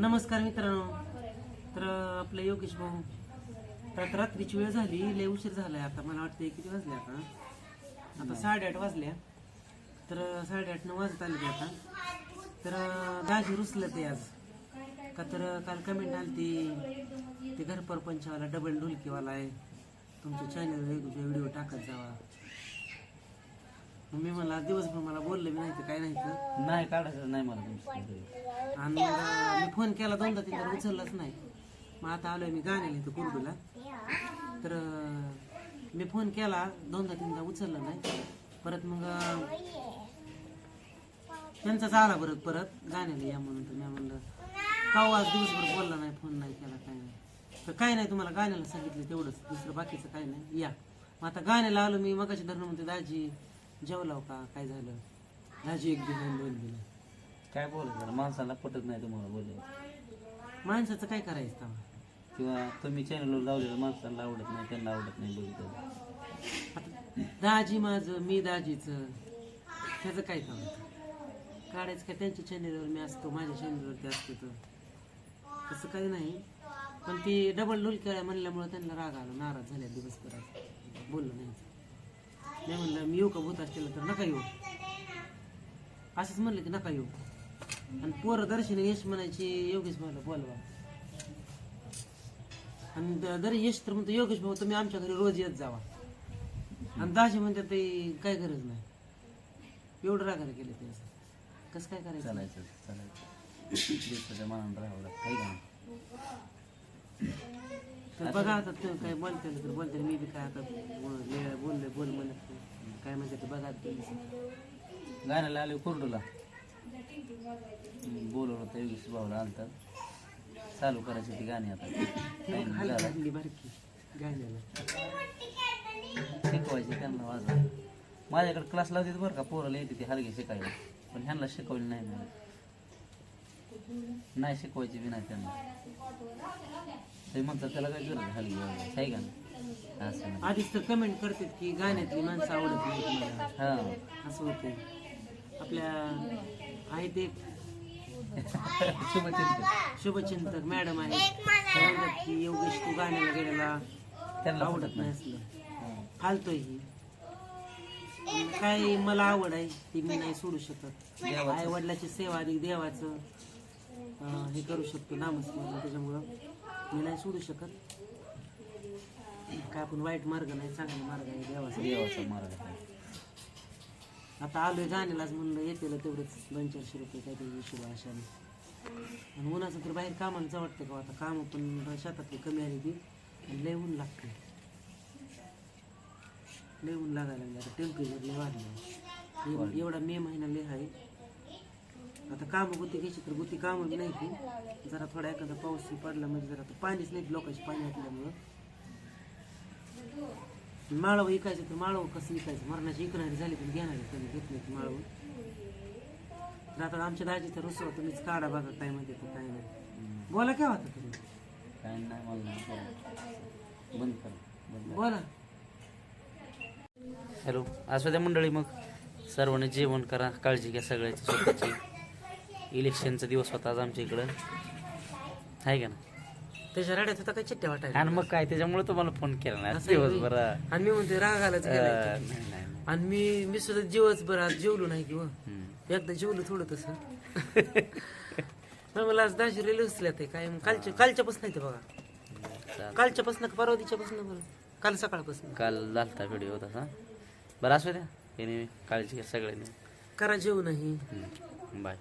नमस्कार मित्रांनो. तर आपलं योगेश भाऊ तर आता रात्रीची वेळ झाली लय उशीर झालाय आता. मला वाटते किती वाजले आता? आता साडेआठ वाजल्या. तर साडेआठ नऊ वाजत आले आता. तर दाजी रुसलं ते आज. का तर काल कमेंट आली ती ते घरपरपंचवाला डबल ढोलकीवाला आहे. तुमच्या चॅनलवर व्हिडिओ टाकत जावा. मग मी मला दिवसभर मला बोललं मी नाही तर काय नाही तर. नाही काढायचं नाही मला तुमचं आणि मग मी फोन केला दोनदा तीनदा उचललाच नाही. मग आता आलोय मी गाण्याला इथं कुर्डूला. तर अं, मी फोन केला दोनदा तीनदा उचलला नाही. परत मग अं, त्यांचाच आला परत परत गाण्याला या म्हणून तर मी म्हणलं का आज दिवसभर बोलला नाही फोन नाही केला काय नाही. तर काय नाही तुम्हाला गाण्याला सांगितलं तेवढंच दुसरं बाकीचं काय नाही. या. मग आता गाण्याला आलो मी मगाशी धरणं म्हणते दाजी जेवलाव का? काय झालं? दाजी एक दिन दोन दिन काय बोलायचं माणसाला पटत नाही तुम्हाला बोलायचं माणसाचं काय करायचं तेव्हा? किंवा तुम्ही चॅनलवर लावलेलं माणसाला आवडत नाही त्यांना आवडत नाही बघितलं आता दाजी माझं मी दाजीचं त्याचं काय काम? काढायचं काय? त्यांच्या चॅनेलवर मी असतो माझ्या चॅनेलवरती असतो तर. तसं काही नाही. पण ती डबल डोल केळ्या म्हणल्यामुळे त्यांना राग आला नाराज झाल्या दिवसभर आज. बोललो नाही. मी म्हणलं मी येऊ का भूत असतील तर? नका येऊ. असंच म्हणलं की नका येऊ. आणि पोरं दर्शनी यश म्हणायची योगेश मला बोलवा. आणि दरी यश तर म्हणतो योगेश भाऊ तुम्ही आमच्या घरी रोज येत जावा. आणि दाजी म्हणतात ते काय गरज नाही. एवढं रागायला केलं ते कसं काय करायचं? चालायचं चालायचं. दिवसाच्या मनानं राहावं लागतं काही का तर बघा आता ते काय बोलते तर बोलते मी बी काय आता बोल- ले- बोलले बोल म्हणत नाही. काय म्हणते ते बघा तुम्ही गाण्याला आले कुर्डूला. बोलवलं होतं योगेश भाऊला आणतात चालू करायची ती गाणी आता. झाला. गाण्याला. शिकवायची त्यांना वाजा माझ्याकडे क्लास लावते बरं का पोराला येते ती हलगे शिकायला. पण ह्यांना शिकवली नाही मला नाही शिकवायची बी नाही त्यांना. ते म्हणतात त्याला काय गरज हलगी आहे का असं आधीच तर कमेंट करतात की गाण्यातली माणसं आवडत नाही हा. असं होते आपल्या आहेत एक शुभचिंतन शुभचिंतक मॅडम आहेत. त्या म्हणतात की योगेश तू गाण्याला गेलेला त्यांना आवडत नाही. असलं. फालतोय ही. काय मला आवड आहे ती मी नाही सोडू शकत. देवाचं. आई वडिलाची सेवा आणि देवाचं अं, हे करू शकतो. नामस्मरण. त्याच्यामुळं मी नाही सोडू शकत. काय आपण वाईट मार्ग नाही चांगला मार्ग आहे देवाचा. देवाचा मार्ग आहे. आता आलोय गाण्यालाच म्हणलं येतेला तेवढंच दोन चारशे रुपये काहीतरी हिशोब अशाने. आणि उन्हाचं तर बाहेर कामाला वाटतं का आता? कामं पण शेतातली कमी आली ती आणि लय ऊन लागते लय ऊन लागायला लागले आता टेम्परेचर लय वाढलं एव- एवढा मे महिना लय आहे आता कामं गुती घ्यायची तर गुती कामं बी नाही ती. जरा थोडा एखादा पाऊस पडला म्हणजे जरा पाणीच नाही लोकांची पाणी असल्यामुळं माळव विकायचं तर माळव कसं विकायचं? मरणाची इकणारी झाली तर घेणार कधी घेत नाही माळव. तर आता आमच्या दाजीचा रुसवा तुम्हीच काढा बघा काय म्हणते तर काय नाही. बोला काय होता तुम्ही? काय नाही मला कर बंद कर. बोला. हॅलो असू द्या मंडळी मग सर्वांनी जेवण करा काळजी घ्या सगळ्याची स्वतःची. इलेक्शनचा दिवस होता आज आमच्या इकडं. आहे का ना त्याच्या रड्यात होता काय चिट्ट्या वाटायला आणि मग काय त्याच्यामुळे तुम्हाला फोन केला ना असं आहे दिवसभर. आणि मी म्हणते राग आलाच गेलाय. अं, नाही, नाही, नाही. आणि मी मी सुद्धा दिवसभर आज जेवलो नाही किंवा हम्म. एकदा जेवलो थोडं तसं. मग मला आज दाजी रेल्वे उचल्यात आहे काय मग कालच्या कालच्यापासून नाही ते बघा. चालेल. कालच्यापासून का परवा दिवच्यापासून बरं? काल सकाळपासून. काल झालता व्हिडिओ तसा बरं असू द्या. काळजी घ्या सगळ्यांनी. करा जेवू नाही. बाय.